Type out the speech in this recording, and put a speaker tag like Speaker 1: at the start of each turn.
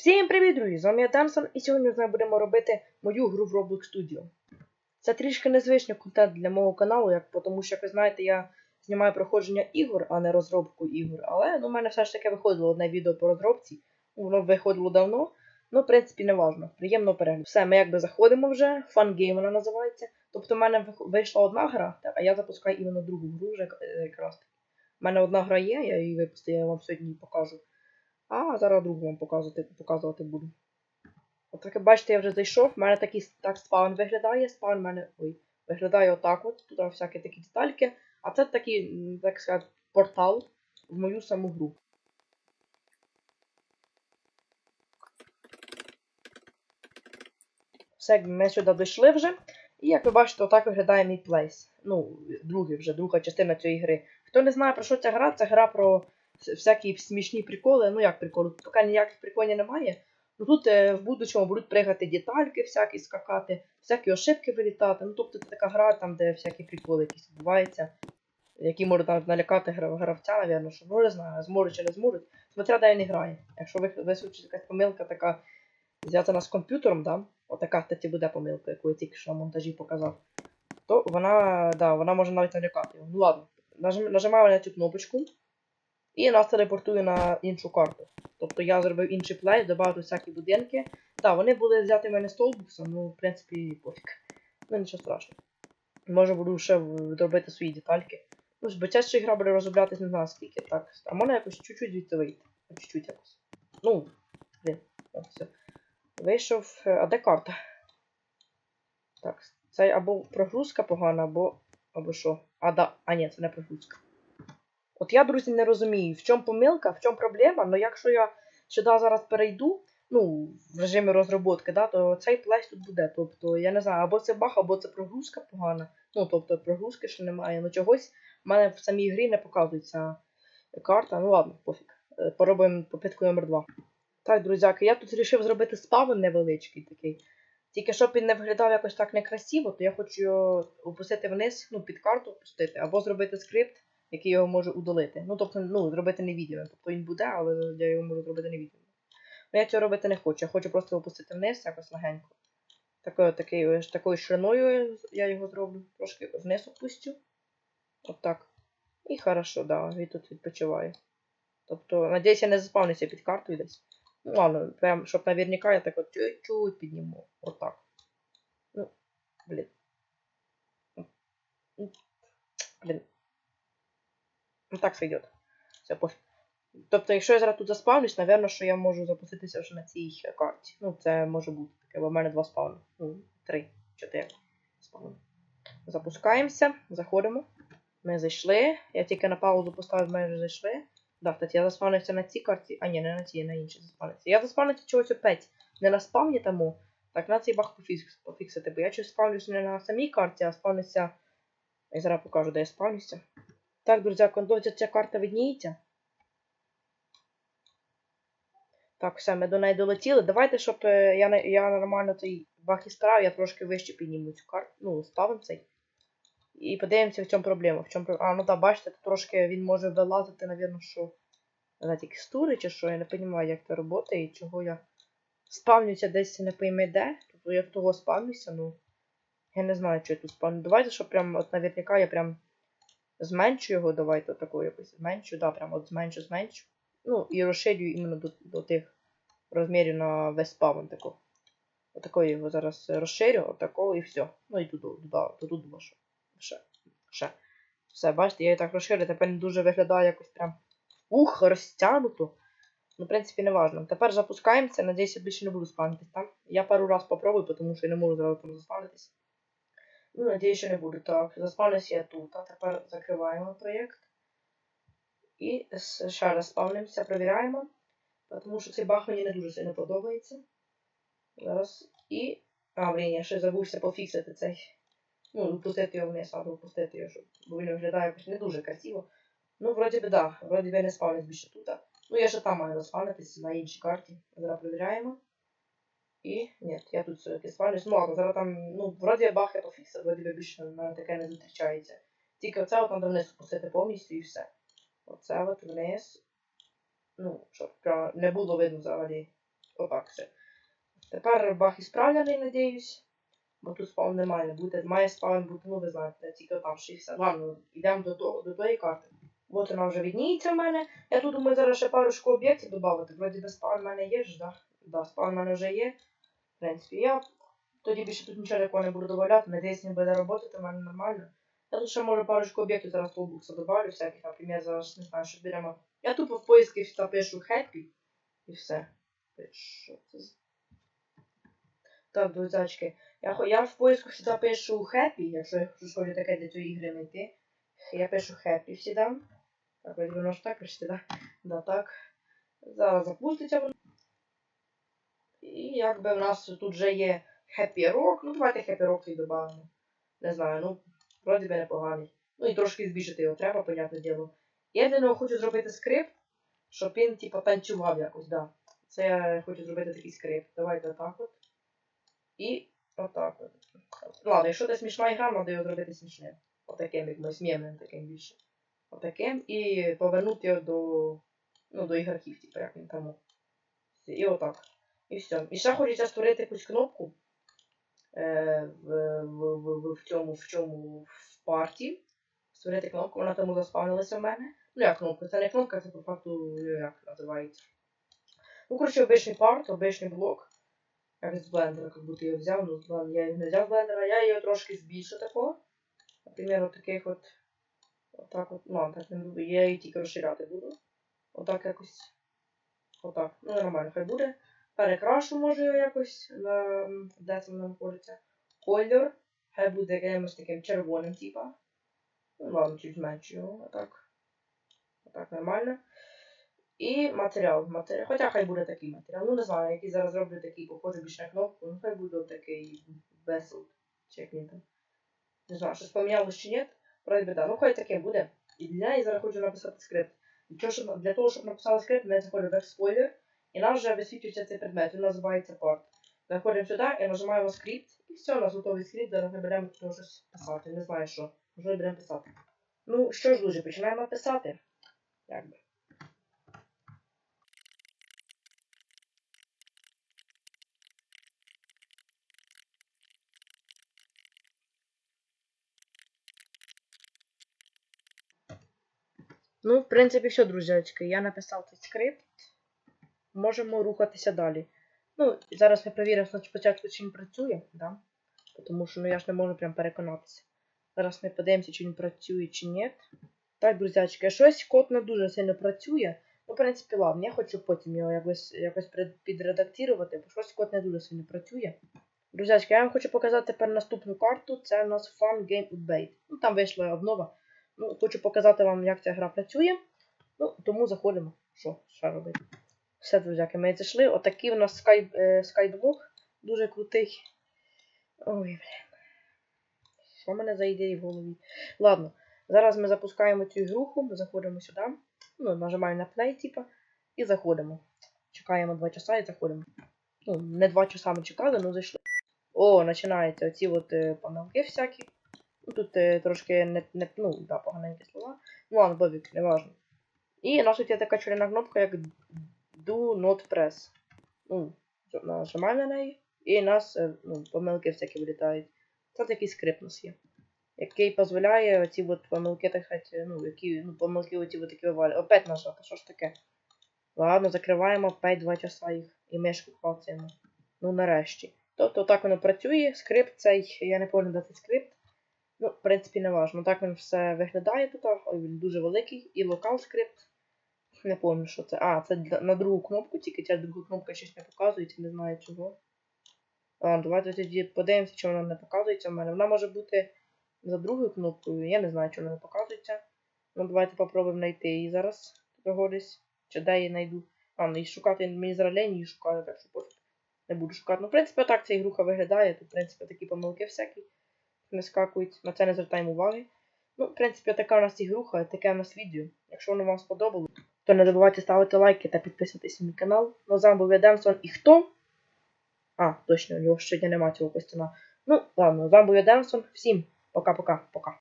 Speaker 1: Всім привіт, друзі! З вами я Денсон, і сьогодні ми будемо робити мою гру в Roblox Studio. Це трішки незвичний контент для мого каналу, як, тому що, як ви знаєте, я знімаю проходження ігор, а не розробку ігор. Але ну, в мене все ж таки виходило одне відео по розробці. Воно виходило давно, ну, в принципі, не важно. Приємно перегляду. Все, ми якби заходимо вже, Game вона називається. Тобто в мене вийшла одна гра, а я запускаю іменно другу гру вже е, якраз. У мене одна гра є, я її випустив, я вам сьогодні покажу. А зараз другу вам показувати, показувати буду. От ви бачите, я вже зайшов. У мене такий так спаун виглядає. Спаун в мене ой, виглядає отак от. Тут всякі такі детальки. А це такий, так сказати, портал в мою саму гру. Все, ми сюди дійшли вже. І як ви бачите, отак виглядає мій плейс. Ну, другий вже, друга частина цієї гри. Хто не знає про що ця гра, це гра про всякі смішні приколи. Ну як приколи, тут поки ніяких приколів немає. Ну тут е, в будущому будуть пригати детальки, всякі скакати, всякі ошибки вилітати. Ну тобто це така гра, там, де всякі приколи якісь відбуваються, які можуть налякати гра- гравця, напевно, що ну не знаю, зможуть чи не зможуть. Смотря де він грає. Якщо ви якась помилка така зв'язана з комп'ютером, да? Отака, кстати, буде помилка, яку я тільки що на монтажі показав. То вона, да, вона може навіть налякати його. Ну ладно, нажимаю на цю кнопочку і нас телепортує на іншу карту. Тобто я зробив інший плей, додав всякі будинки. Так, вони були взяти в мене з ну, в принципі, пофіг. Ну, нічого страшного. Може буду ще доробити свої детальки. Ну, ж, ще гра буде розроблятись не знаю скільки, так. А можна якось чуть-чуть звідси вийти. Чуть-чуть якось. Ну, блін, о, все. Вийшов. е, А де карта? Так, це або прогрузка погана, або. або що. А, да. А ні, це не прогрузка. От я, друзі, не розумію, в чому помилка, в чому проблема, але якщо я сюди зараз перейду, ну, в режимі розробки, да, то цей плейс тут буде. Тобто, я не знаю, або це баг, або це прогрузка погана. Ну, тобто прогрузки ще немає. Ну чогось в мене в самій грі не показується карта. Ну ладно, пофіг. Е, Поробимо попитку номер 2. Так, друзяки, я тут вирішив зробити спавн невеличкий такий. Тільки щоб він не виглядав якось так некрасиво, то я хочу його опустити вниз, ну, під карту опустити, або зробити скрипт, який його може удалити. Ну, тобто, ну, зробити невідомим. Тобто він буде, але я його можу зробити невідомим. Ну, я цього робити не хочу. Я хочу просто опустити вниз якось легенько. Такою, такою, такою шириною я його зроблю. Трошки вниз опустю. От так. І хорошо, да, він тут відпочиває. Тобто, надіюсь, я не заспавнюся під картою десь. Ну ладно, прям, щоб наверняка я так от чуть-чуть підніму. Отак. Ну, блін. Ну, Блін. Ну так сойдет. Все, пофіг. Тобто, якщо я зараз тут заспавнюсь, напевно, що я можу запуститися вже на цій карті. Ну, це може бути таке, бо в мене два спавни. Ну, три, чотири спавни. Запускаємося, заходимо. Ми зайшли. Я тільки на паузу поставив, ми вже зайшли. Да, кстати, я заспавнився на цій карті. А ні, не на цій, на іншій заспавнився. Я заспавнився чогось опять. Не на спавні тому. Так, на цей баг пофіксити, бо я щось спавнюся не на самій карті, а спавнюся. Я зараз покажу, де я спавнюся. Так, друзі, коли ця карта видніється. Так, все, ми до неї долетіли. Давайте, щоб е, я, я нормально цей баг і справ, я трошки вище підніму цю карту. Ну, ставимо цей. І подивимося, в чому проблема. В чому... А, ну так, бачите, тут трошки він може вилазити, напевно, що на текстури чи що, я не розумію, як це працює і чого я спавнюся десь не пойми де. Тобто я того спавнюся, ну. Я не знаю, що я тут спавню. Давайте, щоб прям от наверняка я прям зменшу його, давайте таку якось зменшу, да, прям от зменшу, зменшу. Ну, і розширюю іменно до, до тих розмірів на весь спавн тако. Отако його зараз розширю, отако і все. Ну і тут, туди, вашу. Ще. Ще. Все, бачите, я її так розширю, тепер не дуже виглядає якось прям ух, розтягнуто. Ну, в принципі, не важно. Тепер запускаємося, надіюсь, я більше не буду спавнитись там. Я пару раз попробую, тому що я не можу зразу там заспавнитись. Ну, надіюсь, що не буду. Так, заспавнився я тут. А тепер закриваємо проєкт. І ще раз спавнимося, перевіряємо. Тому що цей баг мені не дуже сильно подобається. Зараз. І. А, блін, я ще забувся пофіксити цей. Ну, опустити його вниз, або опустити його, щоб бо він виглядає якось не дуже красиво. Ну, вроді би, да. Вроді би я не спавнюсь більше тут. Ну, я ще там маю заспавнитись на іншій карті. Зараз перевіряємо. І. Ні, я тут все-таки спавнюсь. Ну ладно, зараз там, ну, вроді я баг я пофіксив, вроді би більше мене таке не зустрічається. Тільки оце от треба вниз опустити повністю і все. Оце от вниз. Ну, щоб не було видно взагалі Отак все. Тепер баг ісправлений, надіюсь. Бо тут спаун не має. Має спаун бути, ну ви знаєте, тільки там 60. Ладно, йдемо до, того, до тої карти. От вона вже відніється в мене. Я тут думаю, зараз ще парочку об'єктів додати. Вроді би спаун в мене є ж, да? Да, спаун в мене вже є. В принципі, я тоді більше тут нічого такого не буду додавати. Надіюсь, не буде працювати, в мене нормально. Я тут ще може парочку об'єктів зараз толбукса добавлю, всяких, наприклад, зараз не знаю, що беремо. Я тупо в поиски запишу happy і все. За- Так, друзячки. Я, я в поиску всегда пишу happy, якщо я хочу щось таке для цієї ігри знайти. Я пишу happy всегда. Так, ось воно ж так пишете, да? Да, так. Зараз запуститься воно. І якби в нас тут вже є Happy Rock. Ну давайте Happy Rock і додамо. Не знаю, ну, вроді би непоганий. Ну і трошки збільшити його треба, понятне діло. Я для нього хочу зробити скрипт, щоб він, типу, танцював якось, да. Це я хочу зробити такий скрипт. Давайте отак от. І отак от. Ладно, якщо це смішна ігра, треба його зробити смішним. Отаким, як ми сміємним таким більше. Отаким. І повернути його до. Ну, до ігроків, типу, як він там. І отак. І все. І ще хочеться створити якусь кнопку е, в, в, в, в, цьому, в цьому в парті. Створити кнопку, вона тому заспавнилася в мене. Ну як кнопка? Це не кнопка, це по факту як називається. Ну, коротше, обичний парт, обичний блок. Як з блендера, як будто я взяв, ну з. Я його не взяв блендера, я його трошки збільшу такого. Наприклад, от таких от. Отак от. Ну, так не буду. Я її тільки розширяти буду. Отак якось. Отак. Ну, нормально, хай буде. Перекрашу може якось на де це знаходиться. Колір. Хай буде якимось таким червоним, типа. Ну, ладно, чуть зменшу його. Отак. Отак нормально. І матеріал. матеріал. Хоча хай буде такий матеріал. Ну не знаю, який зараз роблю такий, похожий більше на кнопку. Ну хай буде такий весел. Чи як він там. Не знаю, щось помінялось чи ні. Вроді би да. Ну хай таке буде. І для неї зараз хочу написати скрипт. Для того, щоб написати скрипт, ми заходимо в спойлер. І нас вже висвітлюється цей предмет, він називається part. Заходимо сюди і нажимаємо скрипт. І все, у нас готовий скрипт, зараз ми беремо тут щось писати. Не знаю що. Можливо, будемо писати. Ну що ж, друзі, починаємо писати. Якби. Ну, в принципі, все, друзячки. Я написав цей скрипт. Можемо рухатися далі. Ну, зараз ми перевіримо спочатку, чи він працює, да? Тому що ну, я ж не можу прям переконатися. Зараз ми подивимося, чи він працює, чи ні. Так, друзячки, щось код не дуже сильно працює. Ну, в принципі, ладно, я хочу потім його якось, якось підредактувати, бо щось код не дуже сильно працює. Друзячки, я вам хочу показати тепер наступну карту. Це у нас Fun Game Update. Ну, там вийшла обнова. Ну, хочу показати вам, як ця гра працює. Ну, тому заходимо. Що, що робити? Все, друзяки, ми зайшли. Отакий у нас скай, е. Дуже крутий. Ой, блін. Що в мене за ідеї в голові? Ладно, зараз ми запускаємо цю ігруху, ми заходимо сюди. Ну, нажимаємо на play, типа, і заходимо. Чекаємо 2 часа і заходимо. Ну, не 2 часа ми чекали, але зайшли. О, починаються оці от е, помилки всякі. Ну, тут е, трошки не, не, ну, да, поганенькі слова. Ну ладно, бобік, не важно. І у нас тут є така чорна кнопка, як Do Not Press. Ну, нажимаємо на неї, і нас е, ну, помилки всякі вилітають. Це такий скрипт у нас є. Який дозволяє оці от помилки, так сказати, ну, які, ну, помилки оці от такі вивалювати. Опять нажати, що ж таке? Ладно, закриваємо опять 2 часа їх і мишку клацаємо. Ну, нарешті. Тобто так воно працює. Скрипт цей, я не пам'ятаю, цей скрипт. Ну, в принципі, не важно. Так він все виглядає тут. Ой, він дуже великий. І локал скрипт. Не пам'ятаю, що це. А, це на другу кнопку, тільки ця друга кнопка щось не показується, не знаю чого. А, давайте тоді подивимося, чи вона не показується в мене. Вона може бути за другою кнопкою. Я не знаю, чи вона не показується. Ну, давайте попробуємо знайти її зараз. Того. Чи де її знайду. А, ну і шукати мені зараз лень її шукати, так що пофіг. Не буду шукати. Ну, в принципі, так ця ігруха виглядає. Тут, в принципі, такі помилки всякі не скакують. На це не звертаємо уваги. Ну, в принципі, така у нас ігруха, таке у нас відео. Якщо воно вам сподобалось, то не забувайте ставити лайки та підписуватися на мій канал. Ну, з вами був я і хто? А, точно, у нього щодня немає цього костюма. Ну, ладно, з вами був я. Всім пока-пока, пока.